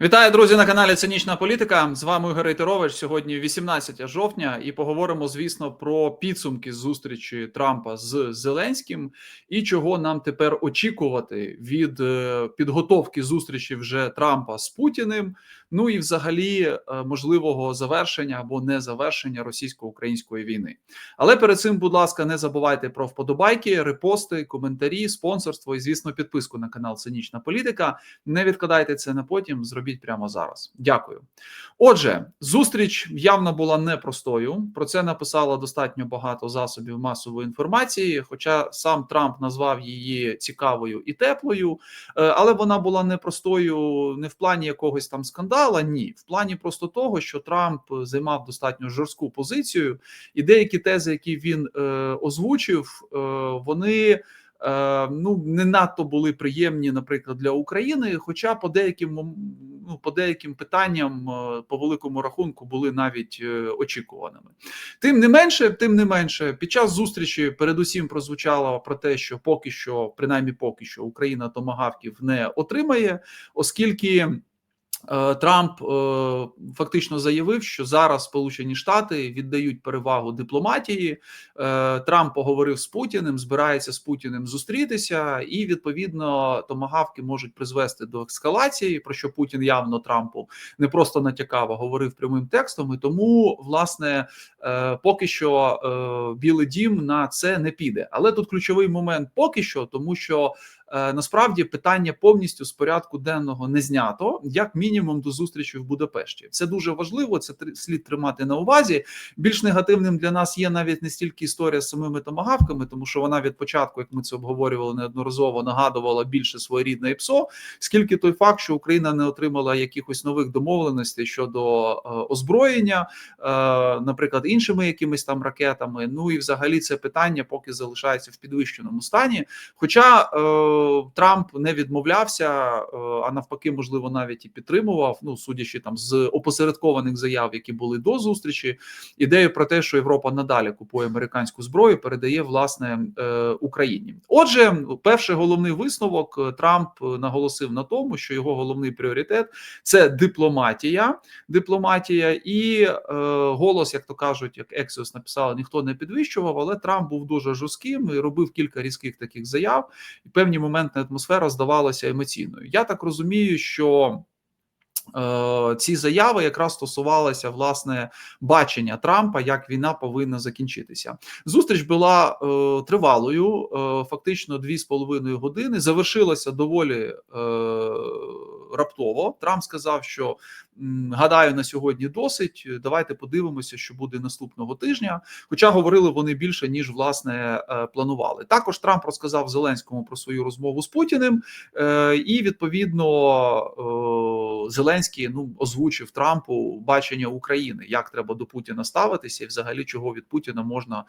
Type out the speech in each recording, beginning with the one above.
Вітаю, друзі, на каналі Цинічна Політика. З вами Ігор Рейтерович. Сьогодні 18 жовтня, і поговоримо, звісно, про підсумки зустрічі Трампа з Зеленським і чого нам тепер очікувати від е, підготовки зустрічі вже Трампа з Путіним. Ну і взагалі е, можливого завершення або не завершення російсько-української війни. Але перед цим, будь ласка, не забувайте про вподобайки, репости, коментарі, спонсорство і, звісно, підписку на канал Цинічна Політика. Не відкладайте це на потім. Зробіть прямо зараз. Дякую. Отже, зустріч явно була непростою. Про це написало достатньо багато засобів масової інформації. Хоча сам Трамп назвав її цікавою і теплою, е, але вона була непростою не в плані якогось там скандала. Ні, в плані просто того, що Трамп займав достатньо жорстку позицію, і деякі тези, які він е, озвучив, е, вони. Е, ну не надто були приємні, наприклад, для України. Хоча по деяким ну, по деяким питанням, е, по великому рахунку, були навіть е, очікуваними. Тим не менше, тим не менше, під час зустрічі передусім прозвучало про те, що поки що, принаймні поки що, Україна томагавків не отримає, оскільки. Е, Трамп е, фактично заявив, що зараз Сполучені Штати віддають перевагу дипломатії. Е, Трамп поговорив з Путіним, збирається з Путіним зустрітися, і відповідно томагавки можуть призвести до ескалації, про що Путін явно Трампу не просто натякав, а говорив прямим текстом. І тому, власне, поки що Білий Дім на це не піде. Але тут ключовий момент поки що, тому що насправді питання повністю з порядку денного не знято, як мінімум до зустрічі в Будапешті. Це дуже важливо. Це слід тримати на увазі. Більш негативним для нас є навіть не стільки історія з самими томагавками, тому що вона від початку, як ми це обговорювали неодноразово, нагадувала більше своєрідне ІПСО, скільки той факт, що Україна не отримала якихось нових домовленостей щодо е, озброєння, е, наприклад, іншими якимись там ракетами. Ну і взагалі це питання поки залишається в підвищеному стані. Хоча Трамп не відмовлявся, е, а навпаки, можливо, навіть і підтримував. Ну судячи там з опосередкованих заяв, які були до зустрічі, ідею про те, що Європа надалі купує американську зброю, передає власне е, Україні. Отже, перший головний висновок е, Трамп наголосив на тому, що його головний пріоритет це дипломатія, дипломатія і е, голос, як то кажуть, як Ексіос написала, ніхто не підвищував, але Трамп був дуже жорстким і робив кілька різких таких заяв і певні моментна атмосфера здавалася емоційною. Я так розумію, що. Е, ці заяви якраз стосувалися власне бачення Трампа, як війна повинна закінчитися. Зустріч була е, тривалою, е, фактично дві з половиною години. Завершилася доволі е, раптово. Трамп сказав, що гадаю на сьогодні досить. Давайте подивимося, що буде наступного тижня. Хоча говорили вони більше ніж власне е, планували. Також Трамп розказав Зеленському про свою розмову з Путіним, е, і відповідно е, Зеленський ну озвучив Трампу бачення України, як треба до Путіна ставитися, і взагалі чого від Путіна можна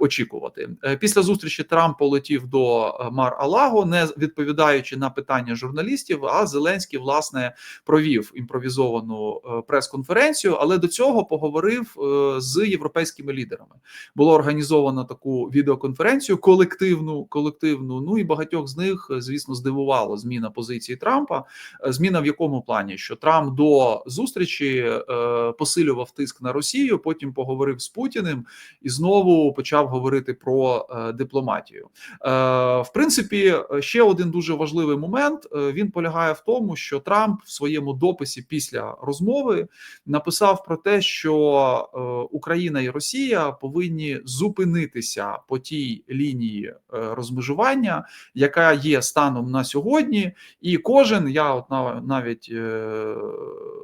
очікувати. Після зустрічі Трамп полетів до Мар Алаго, не відповідаючи на питання журналістів. А Зеленський власне провів імпровізовану організовану е, прес-конференцію, але до цього поговорив е, з європейськими лідерами. Було організовано таку відеоконференцію колективну, колективну. Ну і багатьох з них, звісно, здивувало зміна позиції Трампа. Е, зміна в якому плані, що Трамп до зустрічі посилював тиск на Росію, потім поговорив з Путіним і знову почав говорити про дипломатію. В принципі, ще один дуже важливий момент він полягає в тому, що Трамп в своєму дописі після після розмови написав про те, що е, Україна і Росія повинні зупинитися по тій лінії е, розмежування, яка є станом на сьогодні, і кожен я от навіть е,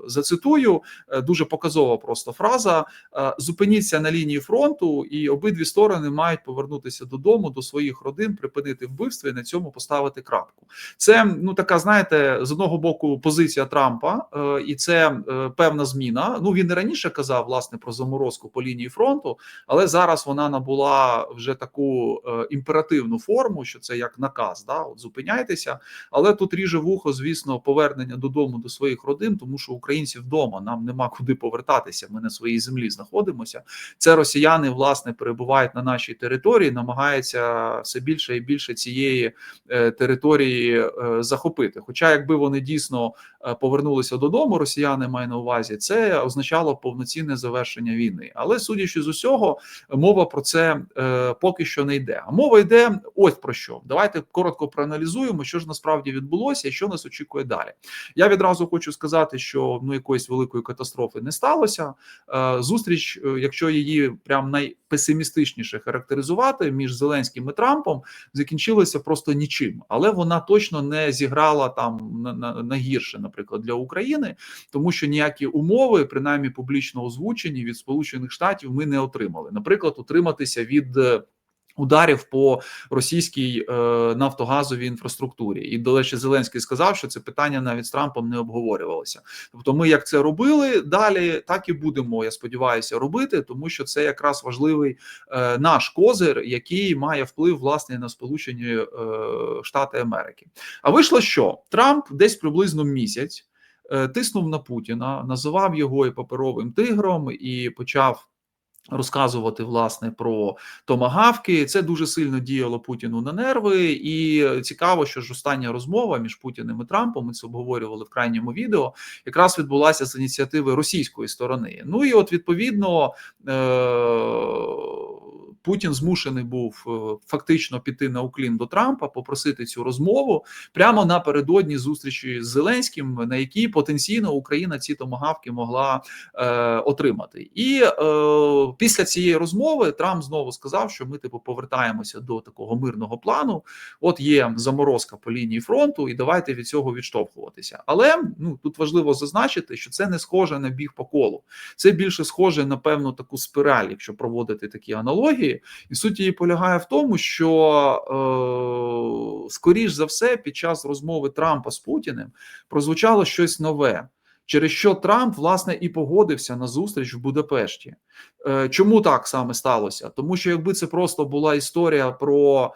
зацитую дуже показова просто фраза: зупиніться на лінії фронту, і обидві сторони мають повернутися додому, до своїх родин, припинити вбивство і на цьому поставити крапку. Це ну така, знаєте, з одного боку позиція Трампа, і це е, певна зміна. Ну він і раніше казав власне про заморозку по лінії фронту, але зараз вона набула вже таку е, імперативну форму, що це як наказ. Да, от зупиняйтеся. Але тут ріже вухо, звісно, повернення додому до своїх родин, тому що українці вдома нам нема куди повертатися. Ми на своїй землі знаходимося. Це росіяни власне перебувають на нашій території, намагаються все більше і більше цієї е, території захопити. Хоча, якби вони дійсно повернулися додому, росіяни маю на увазі, це означало повноцінне завершення війни. Але судячи з усього, мова про це е, поки що не йде. А мова йде ось про що. Давайте коротко проаналізуємо, що ж насправді відбулося і що нас очікує далі. Я відразу хочу сказати, що ну якоїсь великої катастрофи не сталося. Е, зустріч, е, якщо її прям найпесимістичніше характеризувати між Зеленським і Трампом, закінчилася просто нічим, але вона точно не зіграла там на, на, на гірше, наприклад, для України, тому що ніякі умови, принаймні публічно озвучені від Сполучених Штатів, ми не отримали. Наприклад, утриматися від. е, Ударів по російській е, нафтогазовій інфраструктурі, і до речі, Зеленський сказав, що це питання навіть з Трампом не обговорювалося. Тобто, ми як це робили далі, так і будемо. Я сподіваюся, робити, тому що це якраз важливий е, наш козир, який має вплив власне на Сполучені е, Штати Америки. А вийшло, що Трамп десь приблизно місяць тиснув на Путіна, називав його і паперовим тигром, і почав. Розказувати власне про томагавки, це дуже сильно діяло Путіну на нерви, і цікаво, що ж остання розмова між Путіним і Трампом. Ми це обговорювали в крайньому відео. Якраз відбулася з ініціативи російської сторони. Ну і от відповідно. Е- Путін змушений був е, фактично піти на уклін до Трампа, попросити цю розмову прямо напередодні зустрічі з Зеленським, на якій потенційно Україна ці томагавки могла е, отримати. І е, після цієї розмови Трамп знову сказав, що ми типу повертаємося до такого мирного плану. От є заморозка по лінії фронту, і давайте від цього відштовхуватися. Але ну тут важливо зазначити, що це не схоже на біг по колу. Це більше схоже на певну таку спираль, якщо проводити такі аналогії. І суть її полягає в тому, що е, скоріш за все, під час розмови Трампа з Путіним прозвучало щось нове, через що Трамп власне і погодився на зустріч в Будапешті. Е, чому так саме сталося? Тому що якби це просто була історія про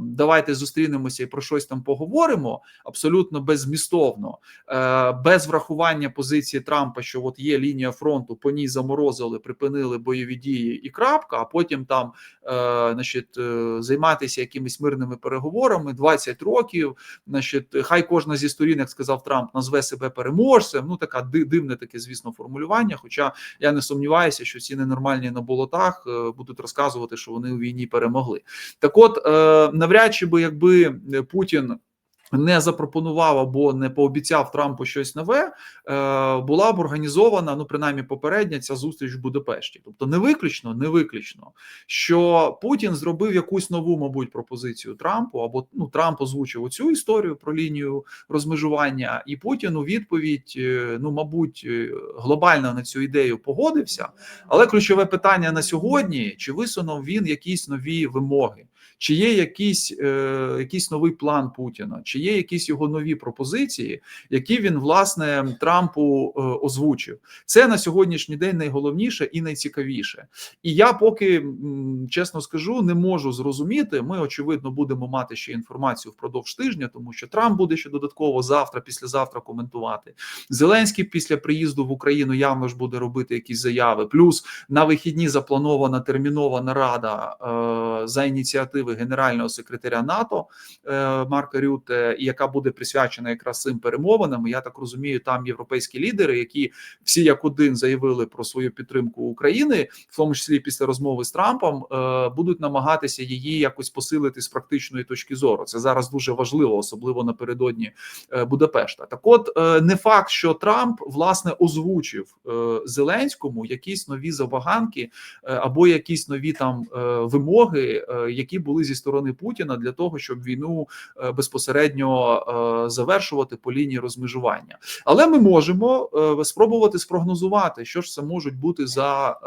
давайте зустрінемося і про щось там поговоримо, абсолютно беззмістовно, е, без врахування позиції Трампа, що от є лінія фронту, по ній заморозили, припинили бойові дії і крапка, а потім там е, значить, е, займатися якимись мирними переговорами 20 років. Значить, хай кожна зі сторін, як сказав Трамп, назве себе переможцем. Ну така дивне таке, звісно, формулювання. Хоча я не сумніваюся, що ці ненормальні на болотах е, будуть розказувати, що вони у війні перемогли. Так, от е, навряд чи би якби Путін. Не запропонував або не пообіцяв Трампу щось нове, е, була б організована, ну принаймні попередня ця зустріч в Будапешті. Тобто, не виключно, не виключно, що Путін зробив якусь нову, мабуть, пропозицію Трампу, або ну Трамп озвучив оцю історію про лінію розмежування, і Путін у відповідь, ну мабуть, глобально на цю ідею погодився. Але ключове питання на сьогодні: чи висунув він якісь нові вимоги? Чи є якийсь е, якийсь новий план Путіна, чи є якісь його нові пропозиції, які він власне Трампу е, озвучив? Це на сьогоднішній день найголовніше і найцікавіше. І я поки чесно скажу, не можу зрозуміти. Ми очевидно будемо мати ще інформацію впродовж тижня, тому що Трамп буде ще додатково завтра, післязавтра коментувати. Зеленський після приїзду в Україну явно ж буде робити якісь заяви. Плюс на вихідні запланована термінова нарада е, за ініціативи генерального секретаря НАТО е, Марка Рюте, яка буде присвячена якраз цим перемовинам. Я так розумію, там європейські лідери, які всі як один заявили про свою підтримку України, в тому числі після розмови з Трампом, е, будуть намагатися її якось посилити з практичної точки зору. Це зараз дуже важливо, особливо напередодні е, Будапешта. Так, от не факт, що Трамп власне озвучив Зеленському якісь нові забаганки або якісь нові там вимоги, які були були зі сторони Путіна для того, щоб війну е, безпосередньо е, завершувати по лінії розмежування. Але ми можемо е, спробувати спрогнозувати, що ж це можуть бути за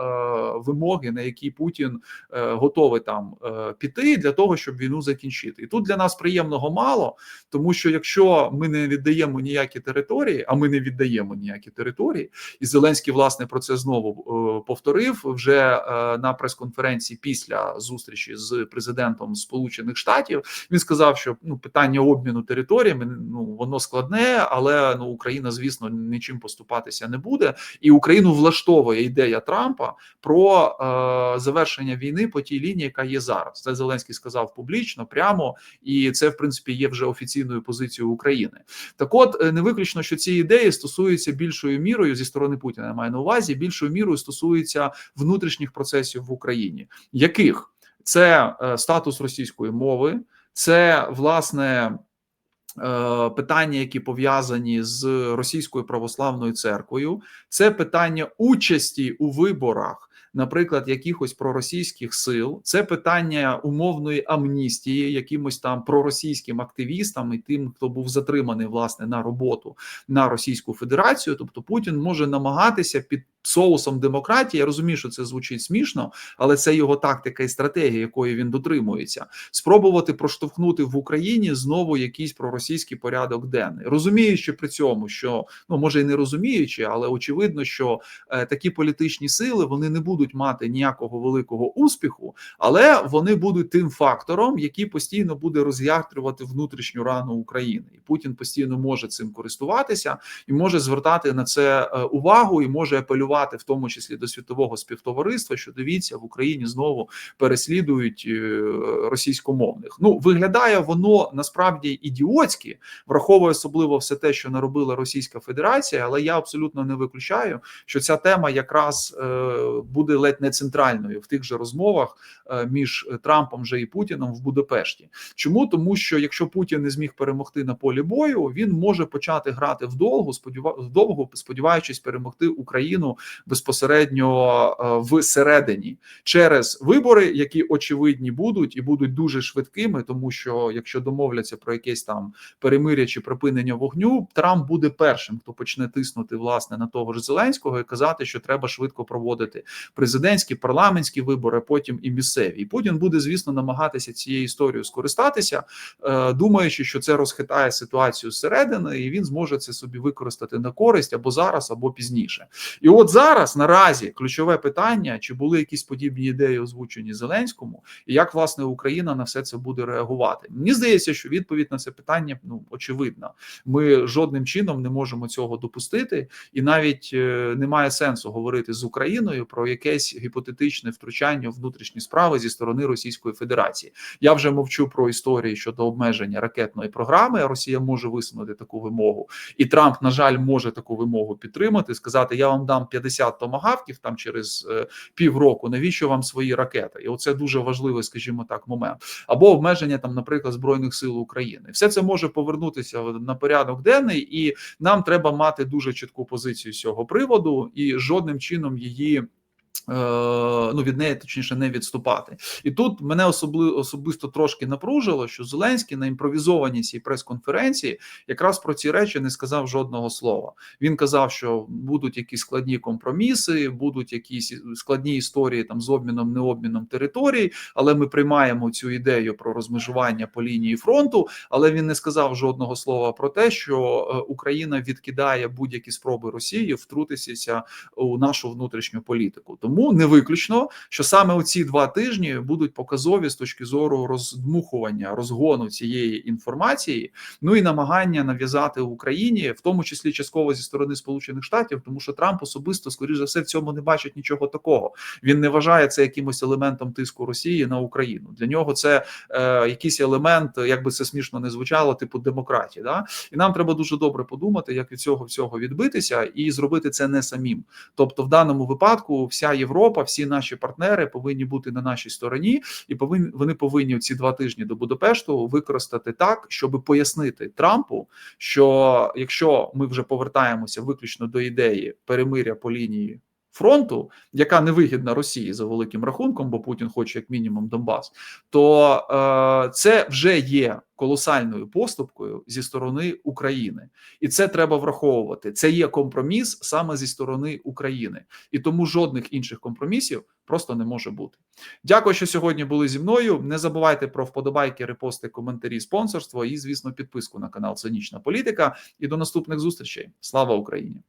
вимоги, на які Путін готовий там піти для того, щоб війну закінчити. І тут для нас приємного мало, тому що якщо ми не віддаємо ніякі території, а ми не віддаємо ніякі території, і Зеленський власне про це знову повторив вже на прес-конференції після зустрічі з президентом Сполучених Штатів. Він сказав, що ну питання обміну територіями ну воно складне, але ну Україна, звісно, нічим поступатися не буде, і Україну влаштовує ідея Трампа про е, завершення війни по тій лінії, яка є зараз. Це Зеленський сказав публічно, прямо, і це в принципі є вже офіційною позицією України. Так, от е, не виключно, що ці ідеї стосуються більшою мірою зі сторони Путіна. Я маю на увазі більшою мірою стосуються внутрішніх процесів в Україні, яких це е, статус російської мови, це власне. е, Питання, які пов'язані з російською православною церквою, це питання участі у виборах, наприклад, якихось проросійських сил, це питання умовної амністії, якимось там проросійським активістам і тим, хто був затриманий власне на роботу на Російську Федерацію. Тобто Путін може намагатися під соусом демократії. Я розумію, що це звучить смішно, але це його тактика і стратегія, якої він дотримується. Спробувати проштовхнути в Україні знову якийсь проросійський порядок денний, розуміючи при цьому, що ну може і не розуміючи, але очевидно, що е, такі політичні сили вони не будуть мати ніякого великого успіху, але вони будуть тим фактором, який постійно буде роз'ятрювати внутрішню рану України, і Путін постійно може цим користуватися і може звертати на це е, увагу, і може апелювати в тому числі до світового співтовариства, що дивіться в Україні знову переслідують е, російськомовних. Ну виглядає воно насправді ідіотськи, враховує особливо все те, що наробила Російська Федерація, але я абсолютно не виключаю, що ця тема якраз е, буде ледь не центральною в тих же розмовах е, між Трампом же і Путіном в Будапешті. Чому тому, що якщо Путін не зміг перемогти на полі бою, він може почати грати вдовгу, сподіва... вдовгу, сподіваючись перемогти Україну безпосередньо е, всередині через вибори, які очевидні будуть і будуть дуже швидкими, тому що якщо домовляться про якесь там перемиря чи припинення вогню, Трамп буде першим, хто почне тиснути власне на того ж Зеленського і казати, що треба швидко проводити президентські парламентські вибори, потім і місцеві. І Путін буде, звісно, намагатися цією історією скористатися, е, думаючи, що це розхитає ситуацію зсередини, і він зможе це собі використати на користь або зараз, або пізніше. І от зараз наразі ключове питання: чи були якісь подібні ідеї озвучені Зеленському, і як власне Україна на все це буде реагувати? Мені здається, що відповідь на це питання ну очевидна. Ми жодним чином не можемо цього допустити, і навіть е, немає сенсу говорити з Україною про якесь гіпотетичне втручання в внутрішні справи зі сторони Російської Федерації. Я вже мовчу про історії щодо обмеження ракетної програми. Росія може висунути таку вимогу, і Трамп, на жаль, може таку вимогу підтримати, сказати: Я вам дам 50 томагавків там через е, півроку. Навіщо вам свої ракети? І оце дуже важливий, скажімо так, момент або обмеження там, наприклад, збройних сил України. Все це може повернутися на порядок денний, і нам треба мати дуже чітку позицію з цього приводу і жодним чином її. Е, ну, від неї точніше не відступати, і тут мене особли, особисто трошки напружило, що Зеленський на імпровізованій цій прес-конференції якраз про ці речі не сказав жодного слова. Він казав, що будуть якісь складні компроміси, будуть якісь складні історії там з обміном, необміном територій, але ми приймаємо цю ідею про розмежування по лінії фронту. Але він не сказав жодного слова про те, що е, Україна відкидає будь-які спроби Росії втрутитися у нашу внутрішню політику. Тому не виключно, що саме у ці два тижні будуть показові з точки зору роздмухування, розгону цієї інформації, ну і намагання нав'язати Україні, в тому числі частково зі сторони Сполучених Штатів, тому що Трамп особисто, скоріш за все, в цьому не бачить нічого такого. Він не вважає це якимось елементом тиску Росії на Україну. Для нього це е, якийсь елемент, як би це смішно не звучало, типу демократії. Да? І нам треба дуже добре подумати, як від цього всього відбитися, і зробити це не самим. Тобто, в даному випадку, вся Європа, всі наші партнери повинні бути на нашій стороні, і повинні вони повинні ці два тижні до Будапешту використати так, щоб пояснити Трампу, що якщо ми вже повертаємося виключно до ідеї перемиря по лінії фронту, яка невигідна Росії за великим рахунком, бо Путін хоче як мінімум Донбас, то е, це вже є колосальною поступкою зі сторони України, і це треба враховувати. Це є компроміс саме зі сторони України, і тому жодних інших компромісів просто не може бути. Дякую, що сьогодні були зі мною. Не забувайте про вподобайки, репости, коментарі, спонсорство і, звісно, підписку на канал Цинічна Політика. І до наступних зустрічей. Слава Україні!